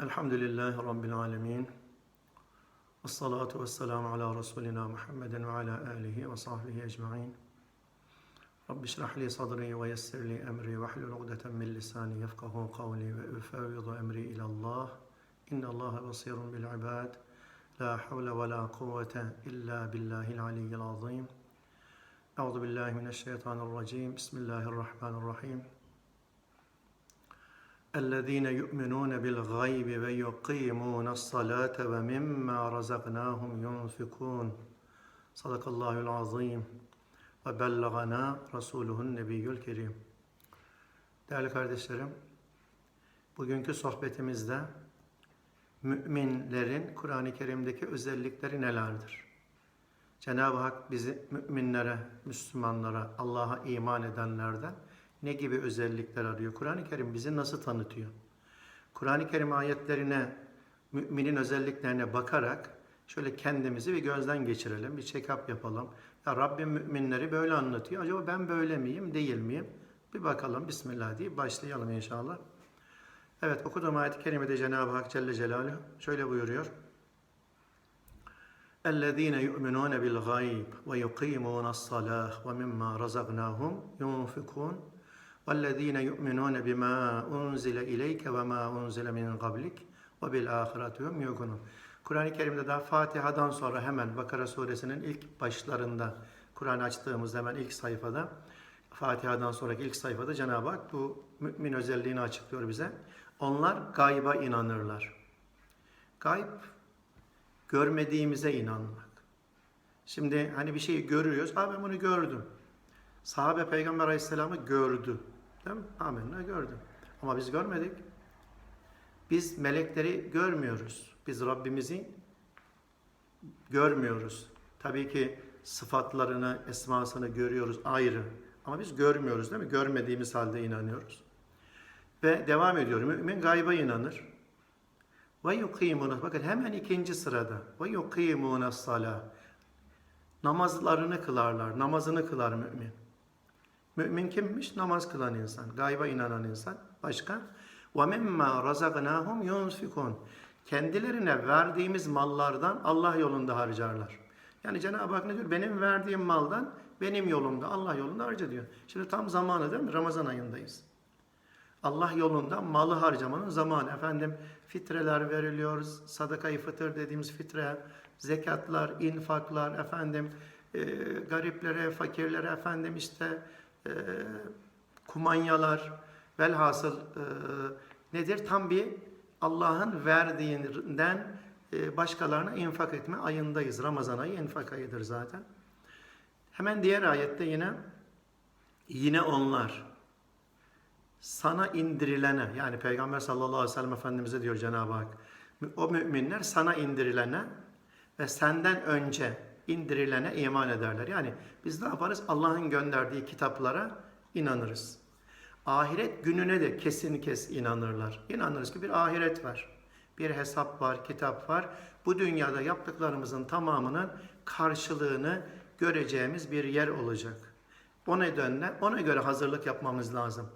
الحمد لله رب العالمين والصلاة والسلام على رسولنا محمد وعلى آله وصحبه أجمعين. رب اشرح لي صدري ويسر لي أمري واحلل عقدة من لساني يفقه قولي وأفاوض أمري إلى الله. إن الله بصير بالعباد. لا حول ولا قوة إلا بالله العلي العظيم. أعوذ بالله من الشيطان الرجيم. بسم الله الرحمن الرحيم. الذين يؤمنون بالغيب ويقيمون الصلاة ومما رزقناهم ينفقون صدق الله العظيم وبلغنا رسوله Nebiyyül Kerim. Değerli kardeşlerim, bugünkü sohbetimizde müminlerin Kur'an-ı Kerim'deki özellikleri nelerdir? Cenab-ı Hak bizi müminlere, Müslümanlara, Allah'a iman edenlerden ne gibi özellikler arıyor? Kur'an-ı Kerim bizi nasıl tanıtıyor? Kur'an-ı Kerim ayetlerine, müminin özelliklerine bakarak şöyle kendimizi bir gözden geçirelim, bir check-up yapalım. Ya Rabbim müminleri böyle anlatıyor. Acaba ben böyle miyim, değil miyim? Bir bakalım Bismillah diye başlayalım inşallah. Evet okuduğum ayet-i kerimede Cenab-ı Hak Celle Celaluhu şöyle buyuruyor. اَلَّذ۪ينَ يُؤْمِنُونَ بِالْغَيْبِ وَيُقِيمُونَ الصَّلَاةِ وَمِمَّا رَزَقْنَاهُمْ يُنْفِقُونَ وَالَّذ۪ينَ يُؤْمِنُونَ بِمَا أُنْزِلَ إِلَيْكَ وَمَا أُنْزِلَ مِنْ قَبْلِكَ وَبِالْآخِرَةِ هُمْ يُوقِنُونَ Kur'an-ı Kerim'de daha Fatiha'dan sonra hemen Bakara suresinin ilk başlarında Kur'an açtığımızda hemen ilk sayfada Fatiha'dan sonraki ilk sayfada Cenab-ı Hak bu mümin özelliğini açıklıyor bize. Onlar gayba inanırlar. Gayb görmediğimize inanmak. Şimdi hani bir şeyi görüyoruz. Aa ben bunu gördüm. Sahabe Peygamber Aleyhisselam'ı gördü. Değil mi? Amenna gördü. Ama biz görmedik. Biz melekleri görmüyoruz. Biz Rabbimizi görmüyoruz. Tabii ki sıfatlarını, esmasını görüyoruz ayrı. Ama biz görmüyoruz değil mi? Görmediğimiz halde inanıyoruz. Ve devam ediyor. Mümin gayba inanır. Ve yukimuna. Bakın hemen ikinci sırada. Ve yukimuna salah. Namazlarını kılarlar. Namazını kılar mümin. Mümin kimmiş? Namaz kılan insan, gayba inanan insan. Başka? وَمِمَّا رَزَقْنَاهُمْ يُنْفِقُونَ Kendilerine verdiğimiz mallardan Allah yolunda harcarlar. Yani Cenab-ı Hak ne diyor? Benim verdiğim maldan benim yolumda, Allah yolunda harca diyor. Şimdi tam zamanı değil mi? Ramazan ayındayız. Allah yolunda malı harcamanın zamanı. Efendim fitreler veriliyor, sadakayı fıtır dediğimiz fitre, zekatlar, infaklar, efendim e, gariplere, fakirlere, efendim işte e, kumanyalar, velhasıl e, nedir? Tam bir Allah'ın verdiğinden e, başkalarına infak etme ayındayız. Ramazan ayı infak ayıdır zaten. Hemen diğer ayette yine yine onlar sana indirilene yani Peygamber sallallahu aleyhi ve sellem Efendimiz'e diyor Cenab-ı Hak o müminler sana indirilene ve senden önce indirilene iman ederler. Yani biz ne yaparız? Allah'ın gönderdiği kitaplara inanırız. Ahiret gününe de kesin kes inanırlar. İnanırız ki bir ahiret var. Bir hesap var, kitap var. Bu dünyada yaptıklarımızın tamamının karşılığını göreceğimiz bir yer olacak. O nedenle ona göre hazırlık yapmamız lazım.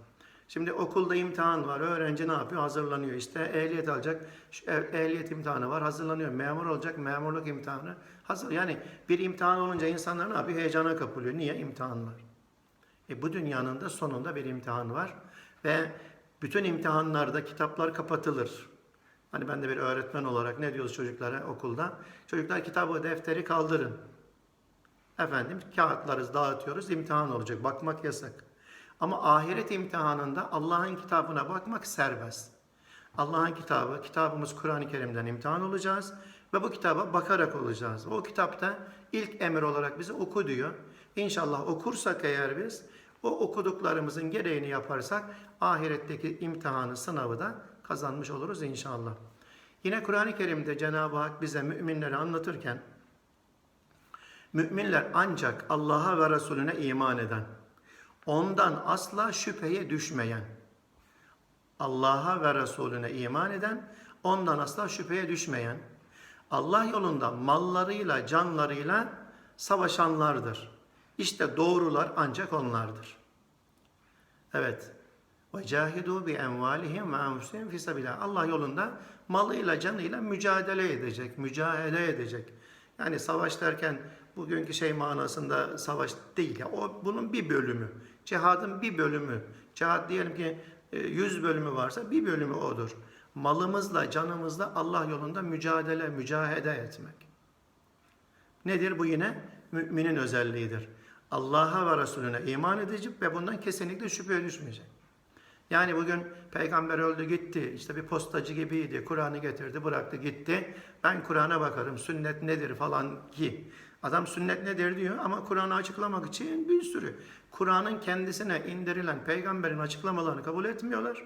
Şimdi okulda imtihan var. Öğrenci ne yapıyor? Hazırlanıyor. İşte ehliyet alacak. Şu ehliyet imtihanı var. Hazırlanıyor. Memur olacak. Memurluk imtihanı. Hazır. Yani bir imtihan olunca insanlar ne yapıyor? Heyecana kapılıyor. Niye? İmtihan var. E bu dünyanın da sonunda bir imtihan var. Ve bütün imtihanlarda kitaplar kapatılır. Hani ben de bir öğretmen olarak ne diyoruz çocuklara okulda? Çocuklar kitabı, defteri kaldırın. Efendim kağıtları dağıtıyoruz. imtihan olacak. Bakmak yasak. Ama ahiret imtihanında Allah'ın kitabına bakmak serbest. Allah'ın kitabı, kitabımız Kur'an-ı Kerim'den imtihan olacağız ve bu kitaba bakarak olacağız. O kitapta ilk emir olarak bize oku diyor. İnşallah okursak eğer biz o okuduklarımızın gereğini yaparsak ahiretteki imtihanı, sınavı da kazanmış oluruz inşallah. Yine Kur'an-ı Kerim'de Cenab-ı Hak bize müminleri anlatırken müminler ancak Allah'a ve Resulüne iman eden, ondan asla şüpheye düşmeyen, Allah'a ve Resulüne iman eden, ondan asla şüpheye düşmeyen, Allah yolunda mallarıyla, canlarıyla savaşanlardır. İşte doğrular ancak onlardır. Evet. Ve cahidu bi envalihim ve enfusihim fi sabilillah. Allah yolunda malıyla canıyla mücadele edecek, mücadele edecek. Yani savaş derken bugünkü şey manasında savaş değil ya. O bunun bir bölümü. Cihadın bir bölümü. Cihad diyelim ki e, 100 bölümü varsa bir bölümü odur. Malımızla, canımızla Allah yolunda mücadele, mücahede etmek. Nedir bu yine? Müminin özelliğidir. Allah'a ve Resulüne iman edecek ve bundan kesinlikle şüpheye düşmeyecek. Yani bugün peygamber öldü gitti, işte bir postacı gibiydi, Kur'an'ı getirdi, bıraktı gitti. Ben Kur'an'a bakarım, sünnet nedir falan ki. Adam sünnet nedir diyor ama Kur'an'ı açıklamak için bir sürü. Kur'an'ın kendisine indirilen peygamberin açıklamalarını kabul etmiyorlar.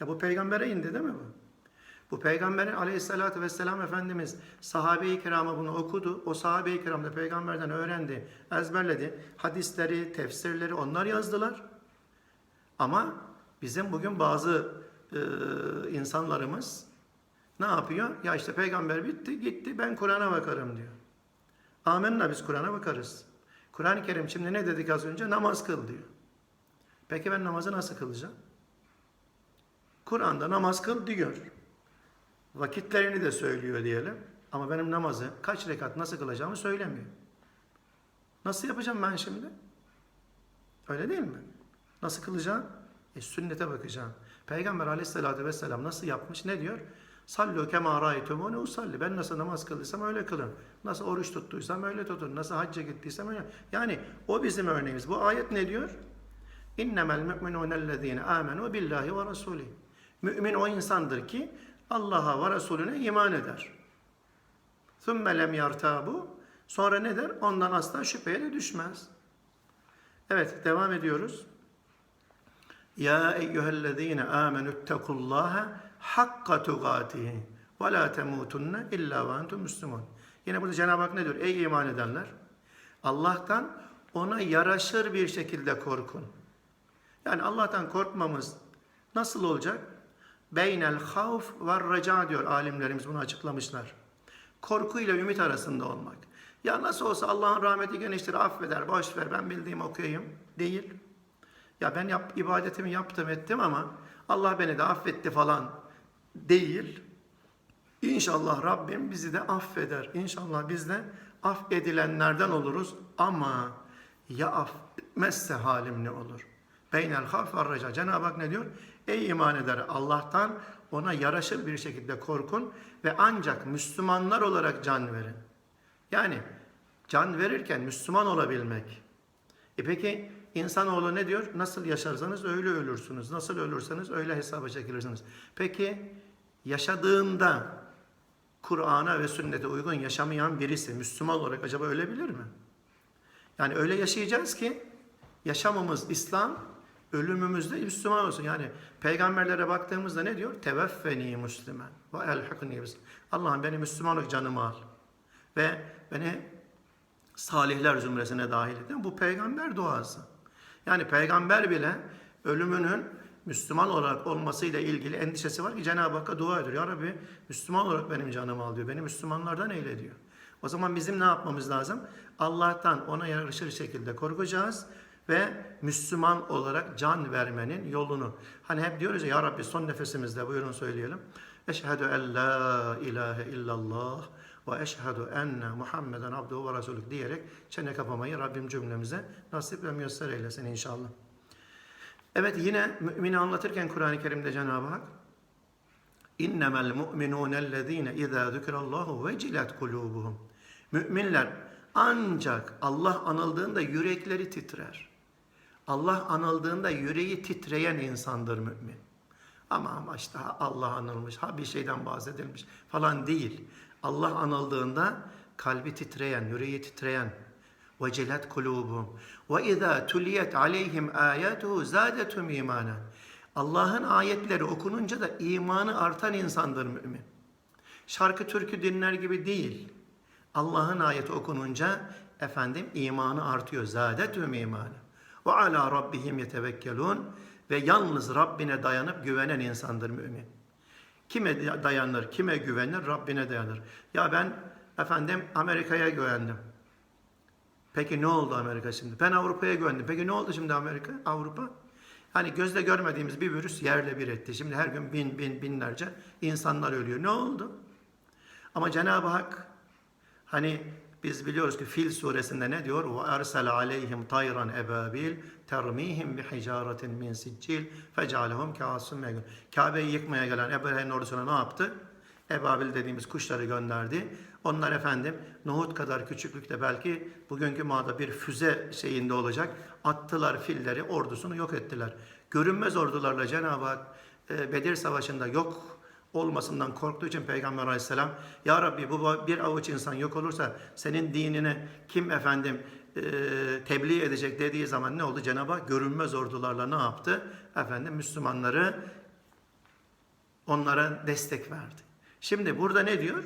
Ya bu peygambere indi değil mi bu? Bu peygamberin aleyhissalatü vesselam Efendimiz sahabe-i kirama bunu okudu. O sahabe-i kiram da peygamberden öğrendi, ezberledi. Hadisleri, tefsirleri onlar yazdılar. Ama bizim bugün bazı e, insanlarımız ne yapıyor? Ya işte peygamber bitti, gitti ben Kur'an'a bakarım diyor. Amenna biz Kur'an'a bakarız. Kur'an-ı Kerim şimdi ne dedik az önce? Namaz kıl diyor. Peki ben namazı nasıl kılacağım? Kur'an'da namaz kıl diyor. Vakitlerini de söylüyor diyelim. Ama benim namazı kaç rekat nasıl kılacağımı söylemiyor. Nasıl yapacağım ben şimdi? Öyle değil mi? Nasıl kılacağım? E, sünnete bakacağım. Peygamber aleyhissalatü vesselam nasıl yapmış? Ne diyor? Sallu kema ra'aytumuni usalli. Ben nasıl namaz kıldıysam öyle kılın. Nasıl oruç tuttuysam öyle tutun. Nasıl hacca gittiysem öyle. Yani o bizim örneğimiz. Bu ayet ne diyor? İnnemel mu'minûnellezîne âmenû billahi ve rasûlih. Mümin o insandır ki Allah'a ve Resulüne iman eder. ثُمَّ lem yartabu. Sonra ne der? Ondan asla şüpheye de düşmez. Evet devam ediyoruz. Ya eyyühellezine amenü ittekullaha hakka tugatihi ve la temutunne illa ve entum müslümun. Yine burada Cenab-ı Hak ne diyor? Ey iman edenler! Allah'tan ona yaraşır bir şekilde korkun. Yani Allah'tan korkmamız nasıl olacak? Beynel havf ve reca diyor alimlerimiz bunu açıklamışlar. Korku ile ümit arasında olmak. Ya nasıl olsa Allah'ın rahmeti geniştir, affeder, boş ver, ben bildiğimi okuyayım. Değil. Ya ben yap, ibadetimi yaptım ettim ama Allah beni de affetti falan değil. İnşallah Rabbim bizi de affeder. İnşallah biz de affedilenlerden oluruz ama ya affetmezse halim ne olur? Beynel haf ve reca. Cenab-ı Hak ne diyor? Ey iman eder Allah'tan ona yaraşır bir şekilde korkun ve ancak Müslümanlar olarak can verin. Yani can verirken Müslüman olabilmek. E peki insanoğlu ne diyor? Nasıl yaşarsanız öyle ölürsünüz. Nasıl ölürseniz öyle hesaba çekilirsiniz. Peki yaşadığında Kur'an'a ve sünnete uygun yaşamayan birisi Müslüman olarak acaba ölebilir mi? Yani öyle yaşayacağız ki yaşamımız İslam, ölümümüzde Müslüman olsun. Yani peygamberlere baktığımızda ne diyor? Teveffeni Müslüman ve elhakni. Allah'ım beni Müslümanlık canımı al ve beni salihler zümresine dahil et. Bu peygamber duası. Yani peygamber bile ölümünün Müslüman olarak olmasıyla ilgili endişesi var ki Cenab-ı Hakk'a dua ediyor. Ya Rabbi Müslüman olarak benim canımı al diyor. Beni Müslümanlardan eyle diyor. O zaman bizim ne yapmamız lazım? Allah'tan ona yarışır şekilde korkacağız ve Müslüman olarak can vermenin yolunu. Hani hep diyoruz ya Ya Rabbi son nefesimizde buyurun söyleyelim. Eşhedü en la ilahe illallah ve eşhedü enne Muhammeden abduhu ve resulük diyerek çene kapamayı Rabbim cümlemize nasip ve müyesser eylesin inşallah. Evet yine mümini anlatırken Kur'an-ı Kerim'de Cenab-ı Hak İnnemel mu'minûnellezîne izâ zükrallâhu vecilet kulûbuhum. Müminler ancak Allah anıldığında yürekleri titrer. Allah anıldığında yüreği titreyen insandır mümin. Ama ama işte Allah anılmış, ha bir şeyden bahsedilmiş falan değil. Allah anıldığında kalbi titreyen, yüreği titreyen. وَجِلَتْ قُلُوبُهُمْ وَاِذَا تُلِيَتْ عَلَيْهِمْ آيَاتُهُ زَادَتُمْ اِيمَانًا Allah'ın ayetleri okununca da imanı artan insandır mümin. Şarkı türkü dinler gibi değil. Allah'ın ayeti okununca efendim imanı artıyor. Zâdetüm imanı. Ve ala rabbihim yetevekkelun ve yalnız Rabbine dayanıp güvenen insandır mümin. Kime dayanır, kime güvenir? Rabbine dayanır. Ya ben efendim Amerika'ya güvendim. Peki ne oldu Amerika şimdi? Ben Avrupa'ya güvendim. Peki ne oldu şimdi Amerika, Avrupa? Hani gözle görmediğimiz bir virüs yerle bir etti. Şimdi her gün bin bin binlerce insanlar ölüyor. Ne oldu? Ama Cenab-ı Hak hani biz biliyoruz ki Fil suresinde ne diyor? Ve ersel aleyhim tayran ebabil termihim bi hicaretin min siccil fecalehum kâsum megun. Kabe'yi yıkmaya gelen Ebrehe'nin ordusuna ne yaptı? Ebabil dediğimiz kuşları gönderdi. Onlar efendim nohut kadar küçüklükte belki bugünkü mağda bir füze şeyinde olacak. Attılar filleri, ordusunu yok ettiler. Görünmez ordularla Cenab-ı Hak e, Bedir Savaşı'nda yok olmasından korktuğu için Peygamber Aleyhisselam Ya Rabbi bu bir avuç insan yok olursa senin dinini kim efendim e, tebliğ edecek dediği zaman ne oldu? Cenab-ı Hak görünmez ordularla ne yaptı? Efendim Müslümanları onlara destek verdi. Şimdi burada ne diyor?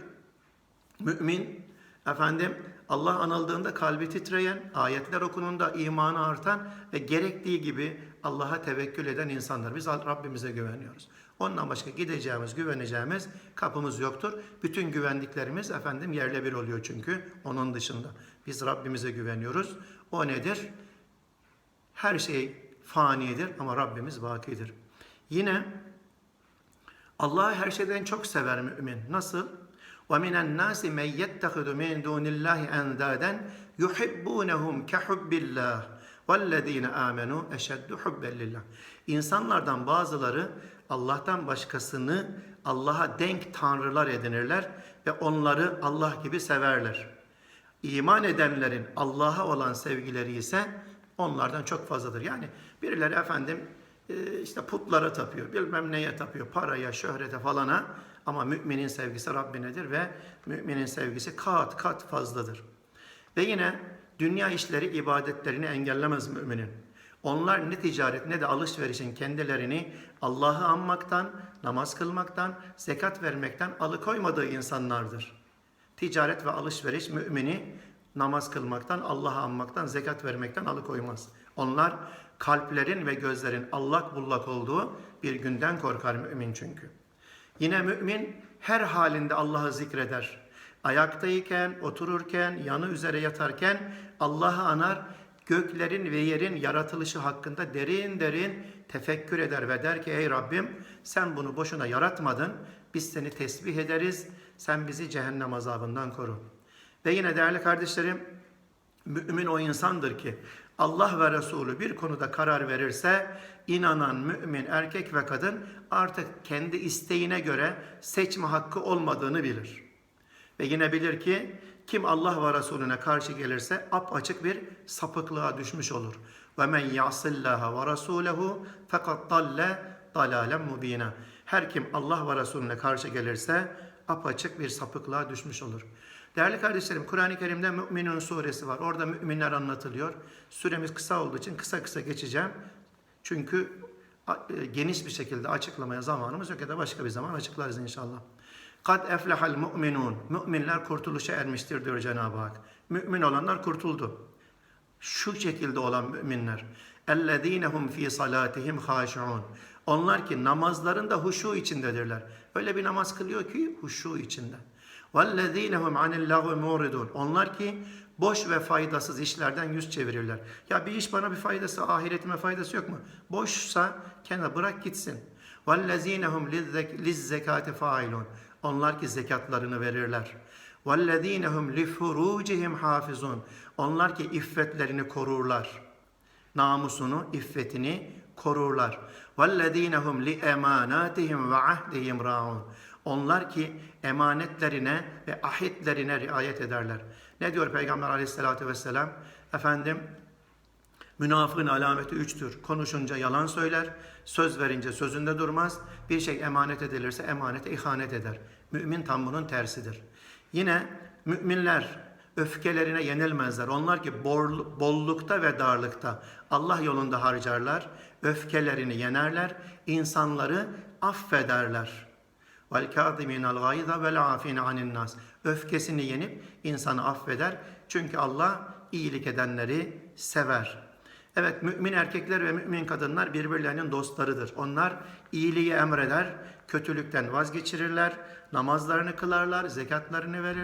Mümin efendim Allah anıldığında kalbi titreyen, ayetler okununda imanı artan ve gerektiği gibi Allah'a tevekkül eden insanlar. Biz Rabbimize güveniyoruz. Ondan başka gideceğimiz, güveneceğimiz kapımız yoktur. Bütün güvendiklerimiz efendim yerle bir oluyor çünkü onun dışında. Biz Rabbimize güveniyoruz. O nedir? Her şey fanidir ama Rabbimiz bakidir. Yine Allah'ı her şeyden çok sever mümin. Nasıl? وَمِنَ النَّاسِ مَنْ يَتَّخِذُ مِنْ دُونِ اللّٰهِ اَنْدَادًا يُحِبُّونَهُمْ كَحُبِّ اللّٰهِ وَالَّذ۪ينَ آمَنُوا اَشَدُّ حُبَّ لِلّٰهِ İnsanlardan bazıları Allah'tan başkasını Allah'a denk tanrılar edinirler ve onları Allah gibi severler. İman edenlerin Allah'a olan sevgileri ise onlardan çok fazladır. Yani birileri efendim e, işte putlara tapıyor, bilmem neye tapıyor, paraya, şöhrete falana ama müminin sevgisi Rabbinedir ve müminin sevgisi kat kat fazladır. Ve yine dünya işleri ibadetlerini engellemez müminin. Onlar ne ticaret ne de alışverişin kendilerini Allah'ı anmaktan, namaz kılmaktan, zekat vermekten alıkoymadığı insanlardır. Ticaret ve alışveriş mümini namaz kılmaktan, Allah'ı anmaktan, zekat vermekten alıkoymaz. Onlar kalplerin ve gözlerin allak bullak olduğu bir günden korkar mümin çünkü. Yine mümin her halinde Allah'ı zikreder. Ayaktayken, otururken, yanı üzere yatarken Allah'ı anar, göklerin ve yerin yaratılışı hakkında derin derin tefekkür eder ve der ki ey Rabbim sen bunu boşuna yaratmadın. Biz seni tesbih ederiz. Sen bizi cehennem azabından koru. Ve yine değerli kardeşlerim mümin o insandır ki Allah ve Resulü bir konuda karar verirse inanan mümin erkek ve kadın artık kendi isteğine göre seçme hakkı olmadığını bilir. Ve yine bilir ki kim Allah ve Resulüne karşı gelirse apaçık bir sapıklığa düşmüş olur. Ve men yasillaha ve rasulehu fakat dalle dalalen mubina. Her kim Allah ve Resulüne karşı gelirse apaçık bir sapıklığa düşmüş olur. Değerli kardeşlerim, Kur'an-ı Kerim'de Müminun suresi var. Orada müminler anlatılıyor. Süremiz kısa olduğu için kısa kısa geçeceğim. Çünkü e, geniş bir şekilde açıklamaya zamanımız yok ya da başka bir zaman açıklarız inşallah. Kad eflehal mu'minun. Müminler kurtuluşa ermiştir diyor Cenab-ı Hak. Mümin olanlar kurtuldu. Şu şekilde olan müminler. Ellezinehum fi salatihim haşiun. Onlar ki namazlarında huşu içindedirler. Öyle bir namaz kılıyor ki huşu içinde. وَالَّذ۪ينَهُمْ عَنِ اللّٰهُ Onlar ki boş ve faydasız işlerden yüz çevirirler. Ya bir iş bana bir faydası, ahiretime faydası yok mu? Boşsa kenara bırak gitsin. وَالَّذ۪ينَهُمْ لِلزَّكَاتِ فَاِلُونَ onlar ki zekatlarını verirler. وَالَّذ۪ينَ هُمْ لِفُرُوجِهِمْ حَافِظُونَ Onlar ki iffetlerini korurlar. Namusunu, iffetini korurlar. وَالَّذ۪ينَ هُمْ لِاَمَانَاتِهِمْ وَعَهْدِهِمْ رَاعُونَ Onlar ki emanetlerine ve ahitlerine riayet ederler. Ne diyor Peygamber aleyhissalatü vesselam? Efendim münafığın alameti üçtür. Konuşunca yalan söyler, söz verince sözünde durmaz, bir şey emanet edilirse emanete ihanet eder. Mümin tam bunun tersidir. Yine müminler öfkelerine yenilmezler. Onlar ki bollukta ve darlıkta Allah yolunda harcarlar, öfkelerini yenerler, insanları affederler. Vel kâzimînel gayza vel afîne anin nas. Öfkesini yenip insanı affeder. Çünkü Allah iyilik edenleri sever. Evet mümin erkekler ve mümin kadınlar birbirlerinin dostlarıdır. Onlar iyiliği emreder, kötülükten vazgeçirirler, namazlarını kılarlar, zekatlarını verir.